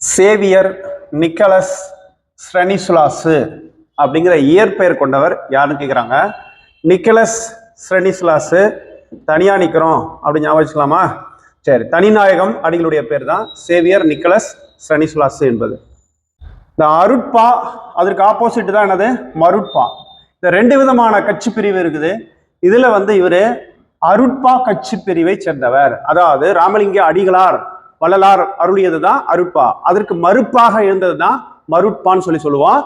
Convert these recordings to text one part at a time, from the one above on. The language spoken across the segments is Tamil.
சேவியர் நிக்கலஸ் ஸ்ரெனிசுலாசு அப்படிங்கிற இயற்பெயர் கொண்டவர் யாருன்னு கேட்குறாங்க நிக்கலஸ் ஸ்ரெனிசுலாசு. தனியாக நிற்கிறோம் அப்படின்னு ஞாபகம் வச்சுக்கலாமா? சரி தனிநாயகம் அடிகளுடைய பேர் தான் சேவியர் நிக்கலஸ் ஸ்ரெனிசுலாசு என்பது. இந்த அருட்பா அதற்கு ஆப்போசிட் தான் என்னது? மருட்பா. இந்த ரெண்டு விதமான கட்சி பிரிவு இருக்குது. இதில் வந்து இவர் அருட்பா கட்சி பிரிவை சேர்ந்தவர். அதாவது ராமலிங்க அடிகளார். வள்ளலார் அருளியது தான் அருட்பா. அதற்கு மறுப்பாக இருந்தது தான் மருட்பான்னு சொல்லி சொல்லுவோம்.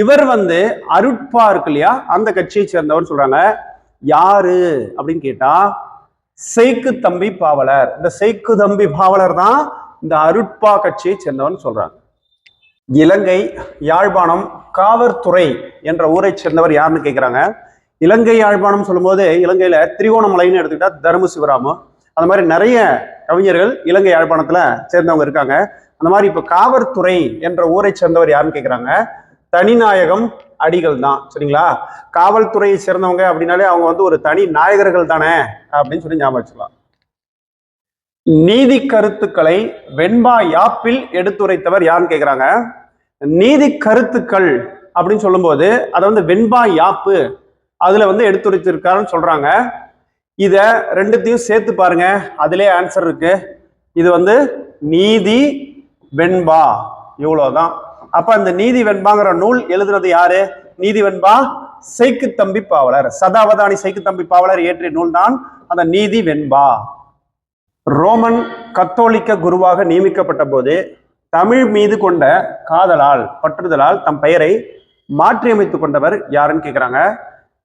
இவர் வந்து அருட்பா இருக்கு இல்லையா? அந்த கட்சியை சேர்ந்தவர் சொல்றாங்க. யாரு? அப்படின்னு கேட்டா செய்கு தம்பி பாவலர். இந்த செய்கு தம்பி பாவலர் தான் இந்த அருட்பா கட்சியை சேர்ந்தவன் சொல்றாங்க. இலங்கை யாழ்ப்பாணம் காவற்துறை என்ற ஊரை சேர்ந்தவர் யாருன்னு கேட்குறாங்க இலங்கை யாழ்ப்பாணம் சொல்லும்போது இலங்கையில திரிகோணமலைன்னு எடுத்துக்கிட்டா தர்ம சிவராமம் அந்த மாதிரி நிறைய கவிஞர்கள் இலங்கை யாழ்ப்பாணத்துல சேர்ந்தவங்க இருக்காங்க. அந்த மாதிரி இப்போ காவற்துறை என்ற ஊரை சேர்ந்தவர் யாருன்னு கேட்குறாங்க தனிநாயகம் அடிகள் தான். சரிங்களா? காவல்துறையை சேர்ந்தவங்க அப்படின்னாலே அவங்க வந்து ஒரு தனி நாயகர்கள் தானே அப்படின்னு சொல்லி ஞாபகம் வச்சுக்கலாம். நீதி கருத்துக்களை வெண்பா யாப்பில் எடுத்துரைத்தவர் யாருன்னு கேட்குறாங்க நீதி கருத்துக்கள் அப்படின்னு சொல்லும்போது அதை வந்து வெண்பா யாப்பு அதுல வந்து எடுத்துரைச்சிருக்காருன்னு சொல்றாங்க. இதை ரெண்டுத்தையும் சேர்த்து பாருங்க. அதிலே ஆன்சர் இருக்கு. இது வந்து நீதி வெண்பா. இவ்வளவுதான். அப்ப அந்த நீதி வெண்பாங்கிற நூல் எழுதுனது யாரு? நீதி வெண்பா சைக்கு தம்பி பாவலர். சதாவதானி சைக்கு தம்பி பாவலர் இயற்றிய நூல் தான் அந்த நீதி வெண்பா. ரோமன் கத்தோலிக்க குருவாக நியமிக்கப்பட்ட போது தமிழ் மீது கொண்ட காதலால் பற்றுதலால் தம் பெயரை மாற்றியமைத்துக் கொண்டவர் யாருன்னு கேட்குறாங்க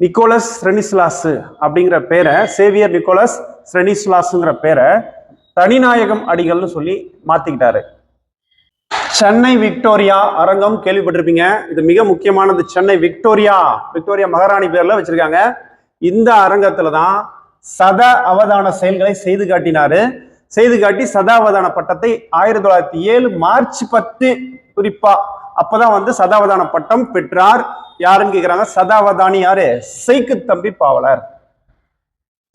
நிக்கோலஸ் ஸ்ரெனிஸ்லாஸ் அப்படிங்கிற பேரை சேவியர் நிக்கோலஸ் ஸ்ரெனிஸ்லாஸுங்கிற பேரை தனிநாயகம் அடிகள்னு சொல்லி மாத்திக்கிட்டாரு. சென்னை விக்டோரியா அரங்கம் கேள்விப்பட்டிருப்பீங்க. இது மிக முக்கியமானது. சென்னை விக்டோரியா விக்டோரியா மகாராணி பேர்ல வச்சிருக்காங்க. இந்த அரங்கத்துல தான் சத அவதான செயல்களை செய்து காட்டினாரு. செய்து காட்டி சதாவதான பட்டத்தை ஆயிரத்தி தொள்ளாயிரத்தி ஏழு மார்ச் பத்து குறிப்பா அப்பதான் வந்து சதாவதான பட்டம் பெற்றார். யாருன்னு கேட்குறாங்க சதாவதானி யாரு? சைக்கு தம்பி பாவலர்.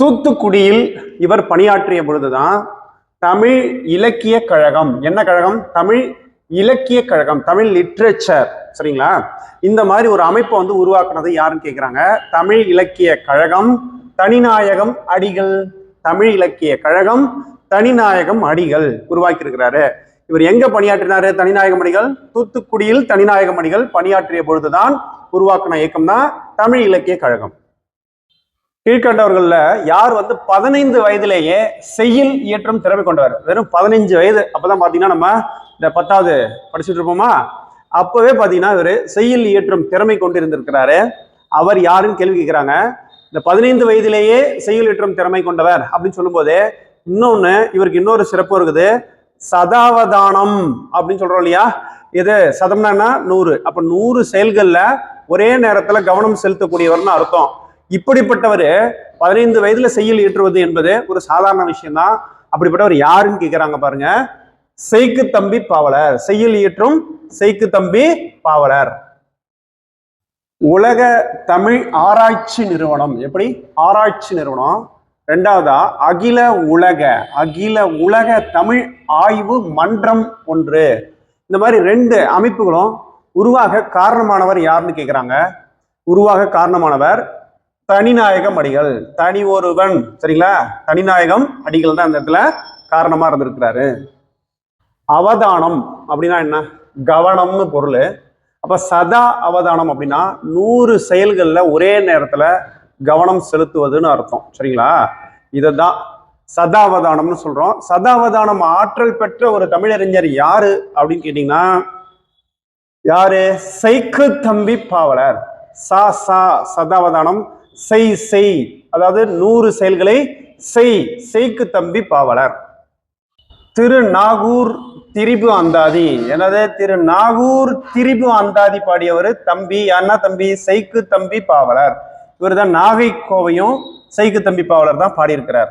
தூத்துக்குடியில் இவர் பணியாற்றிய பொழுதுதான் தமிழ் இலக்கிய கழகம். என்ன கழகம்? தமிழ் இலக்கிய கழகம். தமிழ் லிட்ரேச்சர். சரிங்களா? இந்த மாதிரி ஒரு அமைப்பை வந்து உருவாக்குனது யாருன்னு கேட்குறாங்க தமிழ் இலக்கிய கழகம். தனிநாயகம் அடிகள். தமிழ் இலக்கிய கழகம். தனிநாயகம் அடிகள் உருவாக்கியிருக்கிறாரு. இவர் எங்க பணியாற்றினாரு? தனிநாயக மணிகள் தூத்துக்குடியில் தனிநாயக மணிகள் பணியாற்றிய பொழுதுதான் உருவாக்கின இயக்கம் தான் தமிழ் இலக்கிய கழகம். கீழ்கண்டவர்கள்ல யார் வந்து பதினைந்து வயதிலேயே செய்யில் இயற்றும் திறமை கொண்டவர்? வெறும் பதினைஞ்சு வயது. அப்பதான் பாத்தீங்கன்னா நம்ம இந்த பத்தாவது படிச்சுட்டு இருப்போமா? அப்பவே பாத்தீங்கன்னா இவர் செய்யுள் இயற்றும் திறமை கொண்டு இருந்திருக்கிறாரு அவர் யாருன்னு கேள்வி கேட்கிறாங்க இந்த பதினைந்து வயதிலேயே செய்யுள் இயற்றும் திறமை கொண்டவர் அப்படின்னு சொல்லும்போது இன்னொன்னு இவருக்கு இன்னொரு சிறப்பு இருக்குது. சதாவதானம் அப்படின்னு சொல்றோம் இல்லையா? இது சதம்னா நூறு. அப்ப நூறு செயல்கள்ல ஒரே நேரத்துல கவனம் செலுத்தக்கூடியவர்னு அர்த்தம். இப்படிப்பட்டவர் பதினைந்து வயதுல செய்யல் ஈற்றுவது என்பது ஒரு சாதாரண விஷயம்தான். அப்படிப்பட்டவர் யாருன்னு கேட்கிறாங்க பாருங்க. செய்க்கு தம்பி பாவலர். செய்யுள் இயற்றும் செய்க்கு தம்பி பாவலர். உலக தமிழ் ஆராய்ச்சி நிறுவனம். எப்படி? ஆராய்ச்சி நிறுவனம். ரெண்டாவதா அகில உலக அகில உலக தமிழ் ஆய்வு மன்றம் ஒன்று. இந்த மாதிரி ரெண்டு அமைப்புகளும் உருவாக காரணமானவர் யாருன்னு கேட்குறாங்க உருவாக காரணமானவர் தனிநாயகம் அடிகள். தனி ஒருவன் சரிங்களா? தனிநாயகம் அடிகள் தான் இந்த இடத்துல காரணமா இருந்திருக்கிறாரு. அவதானம் அப்படின்னா என்ன? கவனம்னு பொருள். அப்ப சதா அவதானம் அப்படின்னா நூறு செயல்களில் ஒரே நேரத்துல கவனம் செலுத்துவதுன்னு அர்த்தம் சரிங்களா? இதை தான் சதாவதானம்னு சொல்றோம். சதாவதானம் ஆற்றல் பெற்ற ஒரு தமிழறிஞர் யாரு அப்படின்னு கேட்டீங்கன்னா யாரு? சைக்கு தம்பி பாவலர். சா சா சதாவதானம். செய் செய். அதாவது நூறு செயல்களை செய். செய்க்கு தம்பி பாவலர். திரு நாகூர் திரிபு அந்தாதி. எனது திரு நாகூர் திரிபு அந்தாதி பாடியவர் தம்பி. அண்ணா தம்பி? சைக்கு தம்பி பாவலர். இவர் தான் நாகை கோவையும் சைக்கு தம்பி பாவலர் தான் பாடியிருக்கிறார்.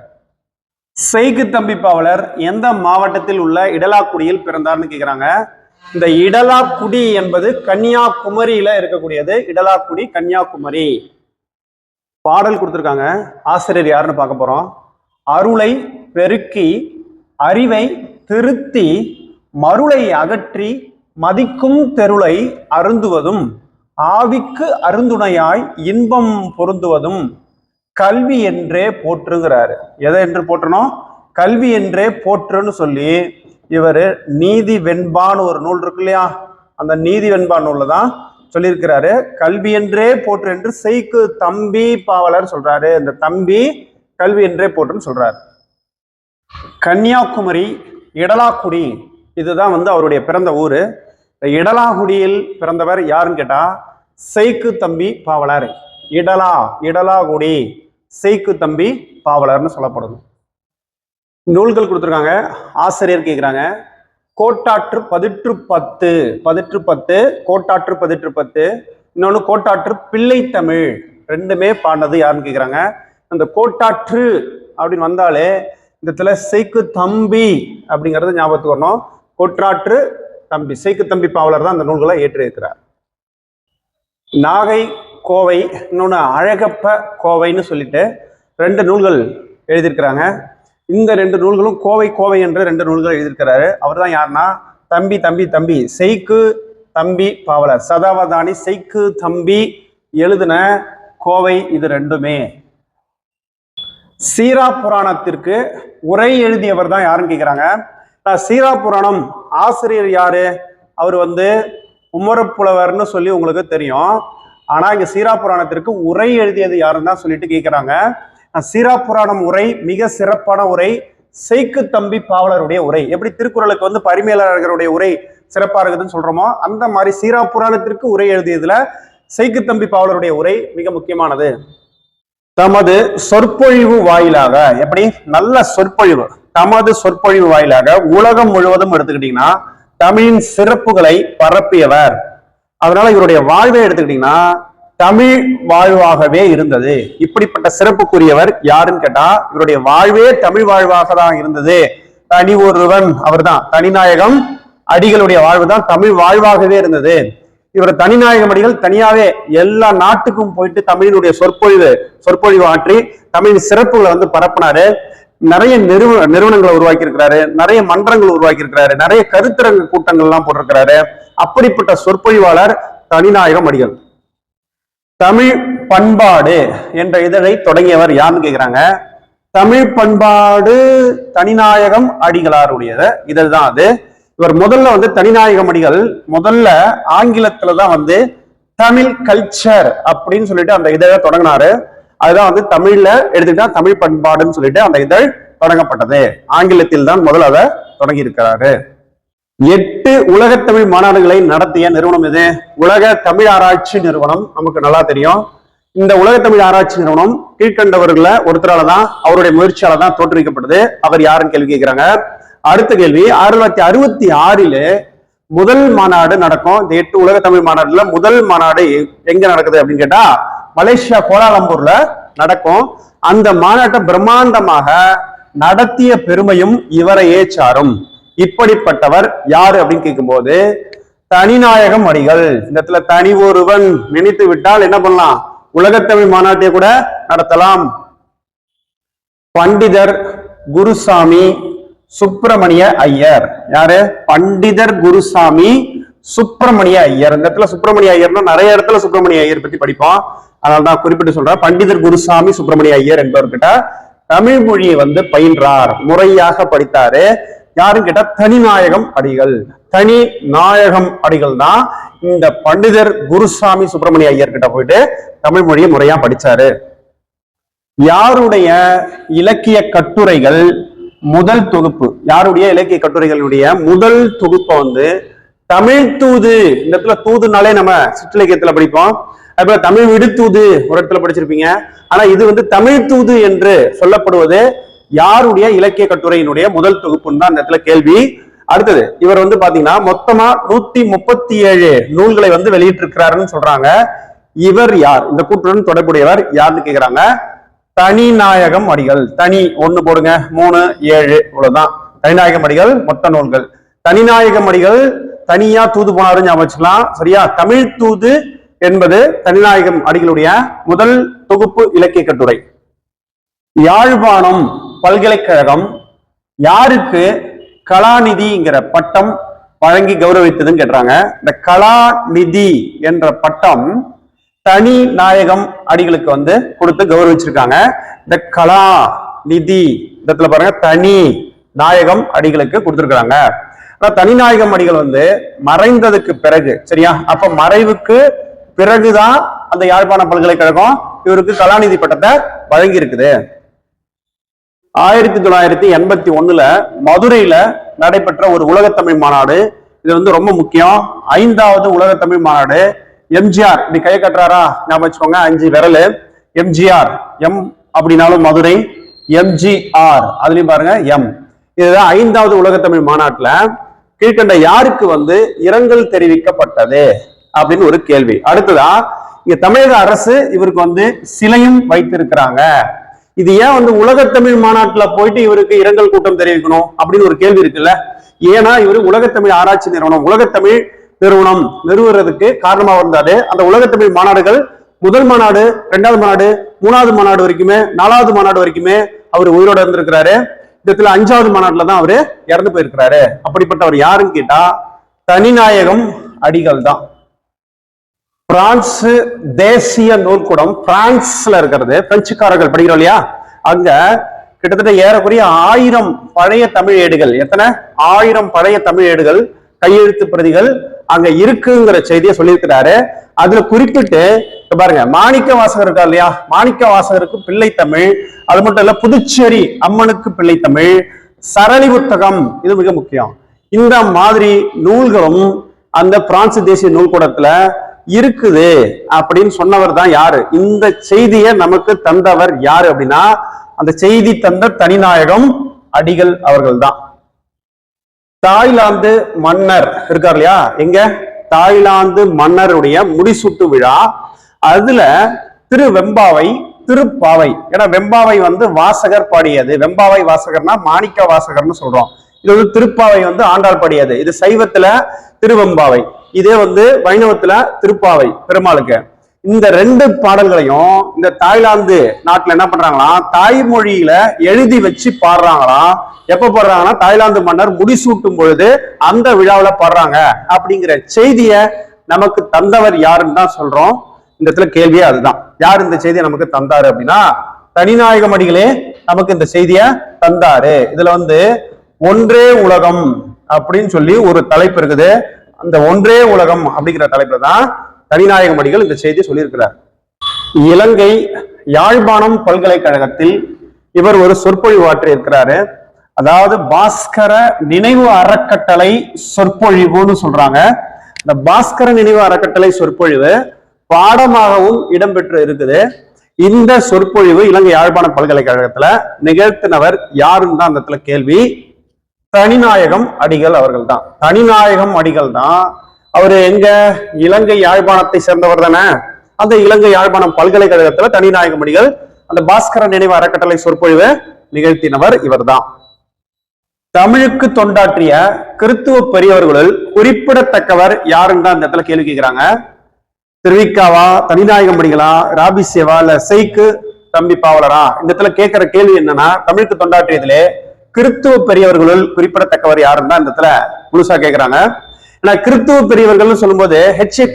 சைக்கு தம்பி பாவலர் எந்த மாவட்டத்தில் உள்ள இடலாக்குடியில் பிறந்தார்னு கேட்குறாங்க இந்த இடலாக்குடி என்பது கன்னியாகுமரியில இருக்கக்கூடியது. இடலாக்குடி கன்னியாகுமரி. பாடல் கொடுத்துருக்காங்க. ஆசிரியர் யாருன்னு பார்க்க போறோம். அருளை பெருக்கி அறிவை திருத்தி மருளை அகற்றி மதிக்கும் தெருளை அருந்துவதும் ஆவிக்கு அருந்துணையாய் இன்பம் பொருந்துவதும் கல்வி என்றே போற்றுங்கிறாரு எதை என்று போற்றணும்? கல்வி என்றே போற்றுன்னு சொல்லி இவர் நீதி வெண்பான்னு ஒரு நூல் இருக்கு இல்லையா? அந்த நீதி வெண்பா நூல்ல தான் சொல்லியிருக்கிறாரு. கல்வி என்றே போற்று என்று செய்கு தம்பி பாவலர் சொல்றாரு. இந்த தம்பி கல்வி என்றே போற்றுன்னு சொல்றாரு. கன்னியாகுமரி இடலாக்குடி இதுதான் வந்து அவருடைய பிறந்த ஊரு. இடலாகுடியில் பிறந்தவர் யாருன்னு கேட்டா செய்க்கு தம்பி பாவலர். இடலா இடலாகுடி செய்கு தம்பி பாவலர்னு சொல்லப்படுது. நூல்கள் கொடுத்துருக்காங்க ஆசிரியர் கேட்குறாங்க கோட்டாற்று பதிற்று பத்து பதிற்று பத்து கோட்டாற்று பதிற்று பத்து இன்னொன்று கோட்டாற்று பிள்ளை தமிழ் ரெண்டுமே பாடினது யாருன்னு கேட்குறாங்க அந்த கோட்டாற்று அப்படின்னு வந்தாலே இந்த இடத்துல செய்கு தம்பி அப்படிங்கிறத ஞாபகத்துக்கு வரணும். கோட்டாற்று தம்பி சேக்கு தம்பி பாவலர் தான் அந்த நூல்களை ஏற்றிருக்கிறார் நாகை கோவை இன்னொன்று அழகப்ப கோவைன்னு சொல்லிட்டு ரெண்டு நூல்கள் எழுதியிருக்கிறாங்க. இந்த ரெண்டு நூல்களும் கோவை கோவை என்ற ரெண்டு நூல்கள் எழுதியிருக்கிறாரு. அவர் தான் யாருன்னா? தம்பி தம்பி தம்பி. செய்க்கு தம்பி பாவலர். சதாவதானி செய்க்கு தம்பி எழுதின கோவை இது ரெண்டுமே. சீரா புராணத்திற்கு உரை எழுதியவர் தான் யாருன்னு கேட்குறாங்க நான் சீரா புராணம் ஆசிரியர் யாரு? அவர் வந்து உமரப்புலவர்னு சொல்லி உங்களுக்கு தெரியும். ஆனா இங்க சீரா புராணத்திற்கு உரை எழுதியது யாருன்னு தான் சொல்லிட்டு கேட்குறாங்க சீரா புராணம் உரை மிக சிறப்பான உரை செய்கு தம்பி பாவலருடைய உரை. எப்படி திருக்குறளுக்கு வந்து பரிமையாளர்களுடைய உரை சிறப்பா இருக்குதுன்னு சொல்றோமோ அந்த மாதிரி சீரா புராணத்திற்கு உரை எழுதியதுல செய்கு தம்பி பாவலருடைய உரை மிக முக்கியமானது. தமது சொற்பொழிவு வாயிலாக எப்படி? நல்ல சொற்பொழிவு. தமது சொற்பொழிவு வாயிலாக உலகம் முழுவதும் எடுத்துக்கிட்டீங்கன்னா தமிழின் சிறப்புகளை பரப்பியவர். அதனால இவருடைய வாழ்வை எடுத்துக்கிட்டீங்கன்னா தமிழ் வாழ்வாகவே இருந்தது. இப்படிப்பட்ட சிறப்புக்குரியவர் யாருன்னு கேட்டா இவருடைய வாழ்வே தமிழ் வாழ்வாக தான் இருந்தது. தனி ஒருவன் அவர்தான். தனிநாயகம் அடிகளுடைய வாழ்வு தான் தமிழ் வாழ்வாகவே இருந்தது. இவர் தனிநாயகம் அடிகள் தனியாவே எல்லா நாட்டுக்கும் போயிட்டு தமிழினுடைய சொற்பொழிவு சொற்பொழிவு ஆற்றி தமிழின் சிறப்புகளை வந்து பரப்புனாரு. நிறைய நிறுவ நிறுவனங்களை உருவாக்கி இருக்கிறாரு நிறைய மன்றங்கள் உருவாக்கி இருக்கிறாரு நிறைய கருத்தரங்க கூட்டங்கள் எல்லாம் போட்டிருக்கிறாரு. அப்படிப்பட்ட சொற்பொழிவாளர் தனிநாயகம் அடிகள். தமிழ் பண்பாடு என்ற இதழை தொடங்கியவர் யாருன்னு கேக்குறாங்க? தமிழ் பண்பாடு தனிநாயகம் அடிகளாருடையது. இதழ் தான் அது. இவர் முதல்ல வந்து தனிநாயகம் அடிகள் முதல்ல ஆங்கிலத்துல தான் வந்து தமிழ் கல்ச்சர் அப்படின்னு சொல்லிட்டு அந்த இதழை தொடங்கினாரு. அதுதான் வந்து தமிழ்ல எடுத்துக்கிட்டா தமிழ் பண்பாடுன்னு சொல்லிட்டு அந்த இதழ் தொடங்கப்பட்டது. ஆங்கிலத்தில் தான் முதல் அதை தொடங்கி இருக்கிறாரு எட்டு உலக தமிழ் மாநாடுகளை நடத்திய நிறுவனம் இது உலக தமிழ் ஆராய்ச்சி நிறுவனம். நமக்கு நல்லா தெரியும். இந்த உலக தமிழ் ஆராய்ச்சி நிறுவனம் கீழ்கண்டவர்களை ஒருத்தரால தான் அவருடைய முயற்சியால தான் தோற்றுவிக்கப்பட்டது. அவர் யாருன்னு கேள்வி கேட்கிறாங்க? அடுத்த கேள்வி ஆயிரத்தி தொள்ளாயிரத்தி அறுபத்தி ஆறில் முதல் மாநாடு நடக்கும். இந்த எட்டு உலக தமிழ் மாநாடுல முதல் மாநாடு எங்க நடக்குது அப்படின்னு கேட்டா மலேசியா கோலாலம்பூர்ல நடக்கும். அந்த மாநாட்டை பிரம்மாண்டமாக நடத்திய பெருமையும் இவரையே சாரும் இப்படிப்பட்டவர் யாரு அப்படின்னு கேட்கும்போது தனிநாயகம் அடிகள் இந்த இடத்துல தனி ஒருவன் நினைத்து விட்டால் என்ன பண்ணலாம்? உலகத்தமிழ் மாநாட்டை கூட நடத்தலாம். பண்டிதர் குருசாமி சுப்பிரமணிய ஐயர். யாரு? பண்டிதர் குருசாமி சுப்பிரமணிய ஐயர். இந்த இடத்துல சுப்பிரமணிய ஐயர்னா நிறைய இடத்துல சுப்பிரமணிய ஐயர் பத்தி படிப்போம். அதனால தான் குறிப்பிட்டு சொல்றேன். பண்டிதர் குருசாமி சுப்பிரமணிய ஐயர் என்பவர்கிட்ட தமிழ் மொழியை வந்து பயின்றார். முறையாக படித்தாரு. யாருன்னு கேட்டா தனிநாயகம் அடிகள். தனி நாயகம் அடிகள் தான் இந்த பண்டிதர் குருசாமி சுப்பிரமணிய ஐயர் கிட்ட போயிட்டு தமிழ் மொழியை முறையா படிச்சாரு. யாருடைய இலக்கிய கட்டுரைகள் முதல் தொகுப்பு? யாருடைய இலக்கிய கட்டுரைகளுடைய முதல் தொகுப்பை வந்து தமிழ் தூது. இந்த இடத்துல தூதுனாலே நம்ம சிற்றிலக்கியத்துல படிப்போம். அதுபோல தமிழ் விடுத்தூது ஒரு இடத்துல படிச்சிருப்பீங்க. ஆனா இது வந்து தமிழ் தூது என்று சொல்லப்படுவது யாருடைய இலக்கிய கட்டுரையினுடைய முதல் தொகுப்புன்னு தான் இந்த இடத்துல கேள்வி. அடுத்தது இவர் வந்து பாத்தீங்கன்னா மொத்தமா நூத்தி முப்பத்தி ஏழு நூல்களை வந்து வெளியிட்டிருக்கிறாருன்னு சொல்றாங்க. இவர் யார்? இந்த கூற்றுடன் தொடர்புடையவர் யாருன்னு கேக்குறாங்க? தனிநாயகம் அடிகள். தனி ஒண்ணு போடுங்க. மூணு ஏழு இவ்வளவுதான். தனிநாயகம் அடிகள் மொத்த நூல்கள். தனிநாயகம் அடிகள் தனியா தூது போனாரு ஞாபகம் வச்சுக்கலாம். சரியா? தமிழ் தூது என்பது தனிநாயகம் அடிகளுடைய முதல் தொகுப்பு இலக்கிய கட்டுரை. யாழ்ப்பாணம் பல்கலைக்கழகம் யாருக்கு கலாநிதிங்கிற பட்டம் வழங்கி கௌரவித்ததுன்னு கேட்டாங்க இந்த கலாநிதி என்ற பட்டம் தனி நாயகம் அடிகளுக்கு வந்து கொடுத்து கௌரவிச்சிருக்காங்க. இந்த கலா நிதி இடத்துல பாருங்க தனி நாயகம் அடிகளுக்கு கொடுத்துருக்குறாங்க. ஆனா தனிநாயகம் அடிகள் வந்து மறைந்ததுக்கு பிறகு சரியா? அப்ப மறைவுக்கு பிறகுதான் அந்த யாழ்ப்பாண பல்கலைக்கழகம் இவருக்கு கலாநிதி பட்டத்தை வழங்கி இருக்குது ஆயிரத்தி தொள்ளாயிரத்தி எண்பத்தி ஒண்ணுல மதுரையில நடைபெற்ற ஒரு உலகத்தமிழ் மாநாடு. இது வந்து ரொம்ப முக்கியம். ஐந்தாவது உலகத்தமிழ் மாநாடு. எம்ஜிஆர் இப்படி கை கட்டுறாரா? ஞாபகம் வச்சுக்கோங்க அஞ்சு விரல். எம்ஜிஆர் எம் அப்படின்னாலும் மதுரை எம்ஜிஆர் அதுலயும் பாருங்க எம். இதுதான் ஐந்தாவது உலகத்தமிழ் மாநாட்டுல கீழ்கண்ட யாருக்கு வந்து இரங்கல் தெரிவிக்கப்பட்டது அப்படின்னு ஒரு கேள்வி. அடுத்ததா இங்க தமிழக அரசு இவருக்கு வந்து சிலையும் வைத்திருக்கிறாங்க. இது ஏன் வந்து உலகத்தமிழ் மாநாட்டுல போயிட்டு இவருக்கு இரங்கல் கூட்டம் தெரிவிக்கணும் அப்படின்னு ஒரு கேள்வி இருக்குல்ல? ஏன்னா இவர் உலகத்தமிழ் ஆராய்ச்சி நிறுவனம் உலகத்தமிழ் நிறுவனம் நிறுவுறதுக்கு காரணமா இருந்தாரு அந்த உலகத்தமிழ் மாநாடுகள் முதல் மாநாடு ரெண்டாவது மாநாடு மூணாவது மாநாடு வரைக்குமே நாலாவது மாநாடு வரைக்குமே அவர் உயிரோட இருந்திருக்கிறாரு. இதுல அஞ்சாவது மாநாட்டில் தான் அவரு இறந்து போயிருக்கிறாரு. அப்படிப்பட்டவர் யாருன்னு கேட்டா தனிநாயகம் அடிகள் தான். பிரான்ஸ் தேசிய நூல்கூடம் பிரான்ஸ்ல இருக்கிறது பிரெஞ்சுக்காரர்கள் படிக்கிறோம் இல்லையா? அங்க கிட்டத்தட்ட ஏறக்குறைய ஆயிரம் பழைய தமிழ் ஏடுகள். எத்தனை? ஆயிரம் பழைய தமிழ் ஏடுகள் கையெழுத்து பிரதிகள் அங்க இருக்குங்கிற செய்தியை சொல்லியிருக்கிறாரு. அதுல குறிப்பிட்டு பாருங்க மாணிக்க வாசகர் இருக்கா இல்லையா? மாணிக்க வாசகருக்கு பிள்ளை தமிழ் அது மட்டும் இல்ல புதுச்சேரி அம்மனுக்கு பிள்ளை தமிழ் சரளி புத்தகம் இது மிக முக்கியம். இந்த மாதிரி நூல்களும் அந்த பிரான்ஸ் தேசிய நூல்கூடத்துல இருக்குது அப்படின்னு சொன்னவர் தான் யாரு? இந்த செய்தியை நமக்கு தந்தவர் யாரு அப்படின்னா அந்த செய்தி தந்த தனிநாயகம் அடிகள் அவர்கள் தான். தாய்லாந்து மன்னர் இருக்கார் இல்லையா? எங்க? தாய்லாந்து மன்னருடைய முடிசூட்டு விழா. அதுல திரு வெம்பாவை திருப்பாவை. ஏன்னா வெம்பாவை வந்து வாசகர் பாடியது. வெம்பாவை வாசகர்னா மாணிக்க வாசகர்னு சொல்றோம். இது வந்து திருப்பாவை வந்து ஆண்டாள் பாடியது. இது சைவத்துல திருவெம்பாவை. இதே வந்து வைணவத்துல திருப்பாவை பெருமாளுக்கு. இந்த ரெண்டு பாடல்களையும் இந்த தாய்லாந்து நாட்டுல என்ன பண்றாங்களாம் தாய்மொழியில எழுதி வச்சு பாடுறாங்களாம் எப்ப பாடுறாங்கன்னா தாய்லாந்து மன்னர் முடிசூட்டும் பொழுது அந்த விழாவில் பாடுறாங்க. அப்படிங்கிற செய்திய நமக்கு தந்தவர் யாருன்னு தான் சொல்றோம். இந்த இடத்துல கேள்வியே அதுதான். யார் இந்த செய்தியை நமக்கு தந்தாரு அப்படின்னா தனிநாயகம் அடிகளே நமக்கு இந்த செய்திய தந்தாரு. இதுல வந்து ஒன்றே உலகம் அப்படின்னு சொல்லி ஒரு தலைப்பு இருக்குது. அந்த ஒன்றே உலகம் அப்படிங்கிற தலைப்புல தான் தனிநாயகம் அடிகள் இந்த செய்தியை சொல்லியிருக்கிறார். இலங்கை யாழ்ப்பாணம் பல்கலைக்கழகத்தில் இவர் ஒரு சொற்பொழிவு ஆற்றி இருக்கிறாரு. அதாவது பாஸ்கர நினைவு அறக்கட்டளை சொற்பொழிவுன்னு சொல்றாங்க. இந்த பாஸ்கர நினைவு அறக்கட்டளை சொற்பொழிவு பாடமாகவும் இடம்பெற்று இருக்குது. இந்த சொற்பொழிவு இலங்கை யாழ்ப்பாண பல்கலைக்கழகத்துல நிகழ்த்தினவர் யாருன்னு தான் அந்த இடத்துல கேள்வி? தனிநாயகம் அடிகள் அவர்கள் தான் தனிநாயகம் அடிகள் தான் அவரு எங்க இலங்கை யாழ்ப்பாணத்தை சேர்ந்தவர் தானே? அந்த இலங்கை யாழ்ப்பாணம் பல்கலைக்கழகத்துல தனிநாயகமணிகள் அந்த பாஸ்கர நினைவு அறக்கட்டளை சொற்பொழிவு நிகழ்த்தினவர் இவர்தான். தமிழுக்கு தொண்டாற்றிய கிறித்துவ பெரியவர்களுள் குறிப்பிடத்தக்கவர் யாருன்னு தான் இந்த இடத்துல கேள்வி கேட்கிறாங்க திருவிக்காவா தனிநாயகம் ராபி ராபிசேவா இல்ல செய்க்கு தம்பி பாவலரா? இந்த இடத்துல கேட்கிற கேள்வி என்னன்னா தமிழுக்கு தொண்டாற்றியதிலே கிறித்துவ பெரியவர்களுள் குறிப்பிடத்தக்கவர் யாருன்னு தான் இந்த இடத்துல முழுசா கேட்கிறாங்க ஆனா கிறித்துவ பெரியவர்கள்னு சொல்லும்போது ஹெச் ஏ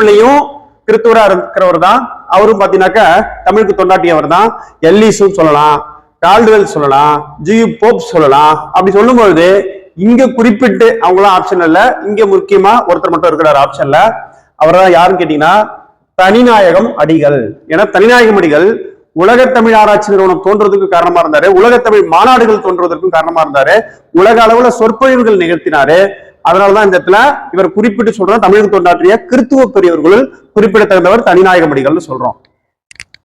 பிள்ளையும் கிறித்துவரா இருக்கிறவர் தான். அவரும் பாத்தீங்கன்னாக்கா தமிழுக்கு தொண்டாட்டியவர் தான் எல்லிஸும் சொல்லலாம் கால்டுவெல் சொல்லலாம் ஜியு போப் சொல்லலாம். அப்படி சொல்லும்பொழுது இங்க குறிப்பிட்டு அவங்களாம் ஆப்ஷன் இல்ல. இங்க முக்கியமா ஒருத்தர் மட்டும் இருக்கிறார் ஆப்ஷன்ல அவர் தான் யாருன்னு கேட்டீங்கன்னா தனிநாயகம் அடிகள். ஏன்னா தனிநாயகம் அடிகள் உலக தமிழ் ஆராய்ச்சி நிறுவனம் தோன்றதுக்கு காரணமா இருந்தாரு. உலக தமிழ் மாநாடுகள் தோன்றுவதற்கும் காரணமா இருந்தாரு. உலக அளவுல சொற்பொழிவுகள் நிகழ்த்தினாரு. அதனாலதான் இந்த இடத்துல இவர் குறிப்பிட்டு சொல்றோம் தமிழக தொண்டாற்றிய கிறித்துவ பெரியவர்களுள் குறிப்பிடத்தகுந்தவர் தனிநாயகமடிகள்னு சொல்றோம்.